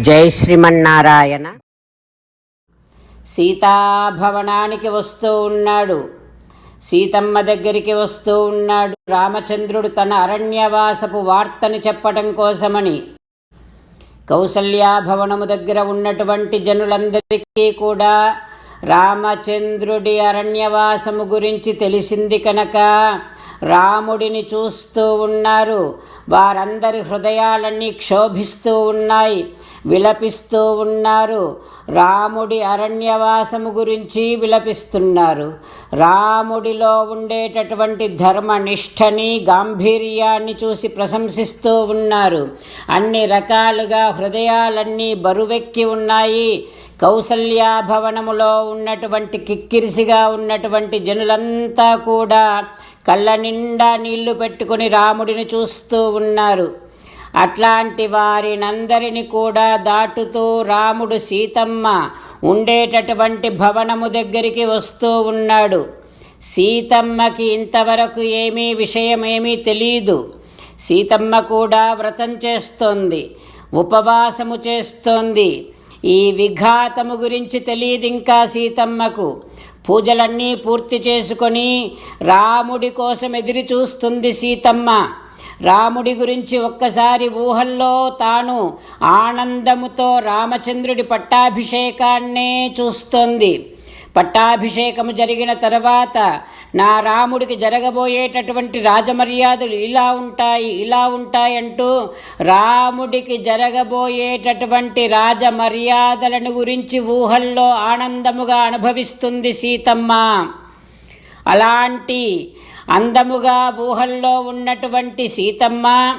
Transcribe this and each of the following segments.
జై శ్రీమన్నారాయణ. సీతాభవనానికి వస్తూ ఉన్నాడు. సీతమ్మ దగ్గరికి వస్తూ ఉన్నాడు. రామచంద్రుడు తన అరణ్యవాసపు వార్తని చెప్పటం కోసమని. కౌసల్యాభవనము దగ్గర ఉన్నటువంటి జనులందరికీ కూడా రామచంద్రుడి అరణ్యవాసము గురించి తెలిసింది కనుక రాముడిని చూస్తూ ఉన్నారు. వారందరి హృదయాలన్నీ క్షోభిస్తూ ఉన్నాయి. విలపిస్తూ ఉన్నారు. రాముడి అరణ్యవాసము గురించి విలపిస్తున్నారు. రాముడిలో ఉండేటటువంటి ధర్మనిష్టని గాంభీర్యాన్ని చూసి ప్రశంసిస్తూ ఉన్నారు. అన్ని రకాలుగా హృదయాలన్నీ బరువెక్కి ఉన్నాయి. కౌసల్యాభవనములో ఉన్నటువంటి కిక్కిరిసిగా ఉన్నటువంటి జనులంతా కూడా కళ్ళ నిండా నీళ్ళు పెట్టుకుని రాముడిని చూస్తూ ఉన్నారు. అట్లాంటి వారినందరిని కూడా దాటుతూ రాముడు సీతమ్మ ఉండేటటువంటి భవనము దగ్గరికి వస్తూ ఉన్నాడు. సీతమ్మకి ఇంతవరకు ఏమీ విషయమేమీ తెలియదు సీతమ్మ కూడా వ్రతం చేస్తోంది ఉపవాసము చేస్తోంది. ఈ విఘాతము గురించి తెలియదు ఇంకా సీతమ్మకు. పూజలన్నీ పూర్తి చేసుకొని రాముడి కోసం ఎదురు చూస్తుంది సీతమ్మ. రాముడి గురించి ఒక్కసారి ఊహల్లో తాను ఆనందముతో రామచంద్రుడి పట్టాభిషేకాన్నే చూస్తోంది. పట్టాభిషేకము జరిగిన తర్వాత నా రాముడికి జరగబోయేటటువంటి రాజమర్యాదలు ఇలా ఉంటాయి ఇలా ఉంటాయంటూ రాముడికి జరగబోయేటటువంటి రాజమర్యాదలను గురించి ఊహల్లో ఆనందముగా అనుభవిస్తుంది సీతమ్మ. అలాంటి అందముగా ఊహల్లో ఉన్నటువంటి సీతమ్మ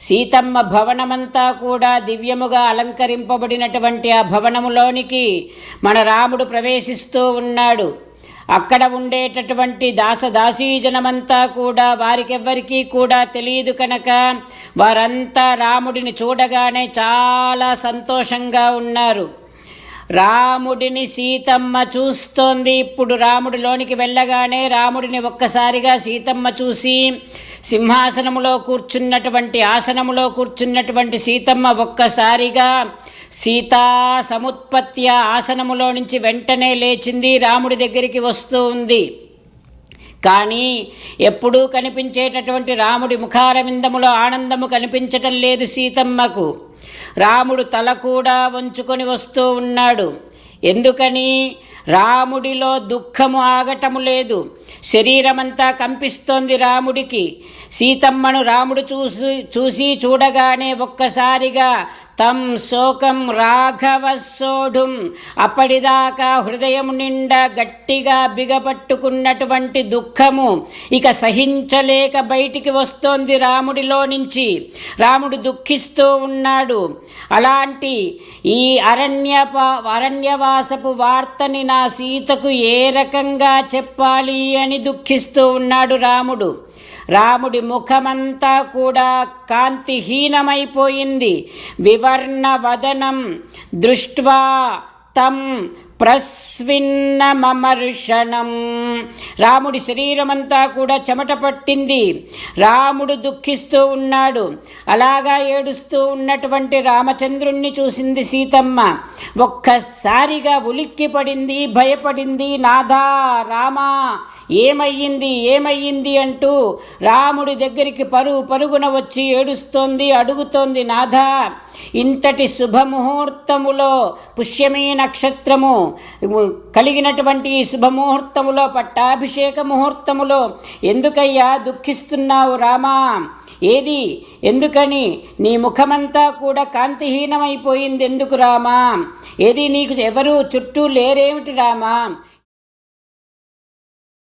సీతమ్మ భవనమంతా కూడా దివ్యముగా అలంకరింపబడినటువంటి ఆ భవనములోనికి మన రాముడు ప్రవేశిస్తూ ఉన్నాడు. అక్కడ ఉండేటటువంటి దాసదాసీజనమంతా కూడా వారికెవ్వరికీ కూడా తెలియదు కనుక వారంతా రాముడిని చూడగానే చాలా సంతోషంగా ఉన్నారు. రాముడిని సీతమ్మ చూస్తోంది. ఇప్పుడు రాముడిలోనికి వెళ్ళగానే రాముడిని ఒక్కసారిగా సీతమ్మ చూసి సింహాసనములో కూర్చున్నటువంటి ఆసనములో కూర్చున్నటువంటి సీతమ్మ ఒక్కసారిగా సీతా సముత్పత్తి ఆసనములో నుంచి వెంటనే లేచింది. రాముడి దగ్గరికి వస్తూ ఉంది. కానీ ఎప్పుడూ కనిపించేటటువంటి రాముడి ముఖారవిందములో ఆనందము కనిపించటం లేదు సీతమ్మకు. రాముడు తల కూడా వంచుకొని వస్తూ ఉన్నాడు. ఎందుకని? రాముడిలో దుఃఖము ఆగటము లేదు. శరీరమంతా కంపిస్తోంది రాముడికి. సీతమ్మను రాముడు చూసి చూసి చూడగానే ఒక్కసారిగా తం శోకం రాఘవ సోఢుం. అప్పటిదాకా హృదయం నిండా గట్టిగా బిగపట్టుకున్నటువంటి దుఃఖము ఇక సహించలేక బయటికి వస్తోంది రాముడిలో నుంచి. రాముడు దుఃఖిస్తూ ఉన్నాడు. అలాంటి ఈ అరణ్య అరణ్యవాసపు వార్తని నా సీతకు ఏ రకంగా చెప్పాలి అని దుఃఖిస్తూ ఉన్నాడు రాముడు. రాముడి ముఖమంతా కూడా కాంతిహీనమైపోయింది. వివర్ణ వదనం దృష్ట్వా తం ప్రస్విన్నమర్షణం రాముడి శరీరమంతా కూడా చెమట పట్టింది. రాముడు దుఃఖిస్తూ ఉన్నాడు. అలాగా ఏడుస్తూ ఉన్నటువంటి రామచంద్రుణ్ణి చూసింది సీతమ్మ. ఒక్కసారిగా ఉలిక్కి పడింది భయపడింది నాథా రామా ఏమయ్యింది ఏమయ్యింది అంటూ రాముడి దగ్గరికి పరుగు పరుగున వచ్చి ఏడుస్తోంది అడుగుతోంది నాథా ఇంతటి శుభముహూర్తములో పుష్యమీ నక్షత్రము కలిగినటువంటి ఈ శుభముహూర్తములో పట్టాభిషేక ముహూర్తములో ఎందుకయ్యా దుఃఖిస్తున్నావు రామా? ఏది? ఎందుకని? నీ ముఖమంతా కూడా కాంతిహీనమైపోయింది ఎందుకు రామా? ఏది నీకు ఎవరు చుట్టూ లేరేమిటి రామా?